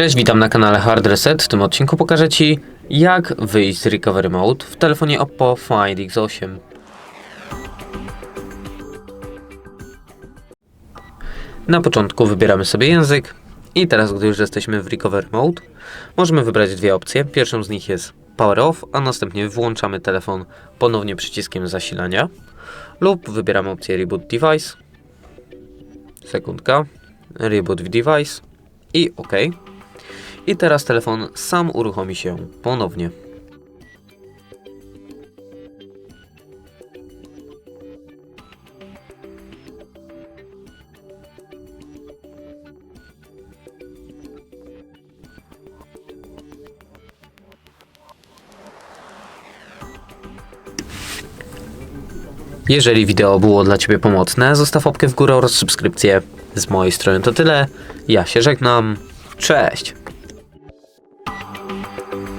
Cześć, witam na kanale Hard Reset. W tym odcinku pokażę Ci, jak wyjść z Recovery Mode w telefonie Oppo Find X8. Na początku wybieramy sobie język i teraz, gdy już jesteśmy w Recovery Mode, możemy wybrać dwie opcje. Pierwszą z nich jest Power Off, a następnie włączamy telefon ponownie przyciskiem zasilania lub wybieramy opcję Reboot Device. Sekundka. Reboot Device i OK. I teraz telefon sam uruchomi się ponownie. Jeżeli wideo było dla Ciebie pomocne, zostaw łapkę w górę oraz subskrypcję. Z mojej strony to tyle. Ja się żegnam. Cześć! thank you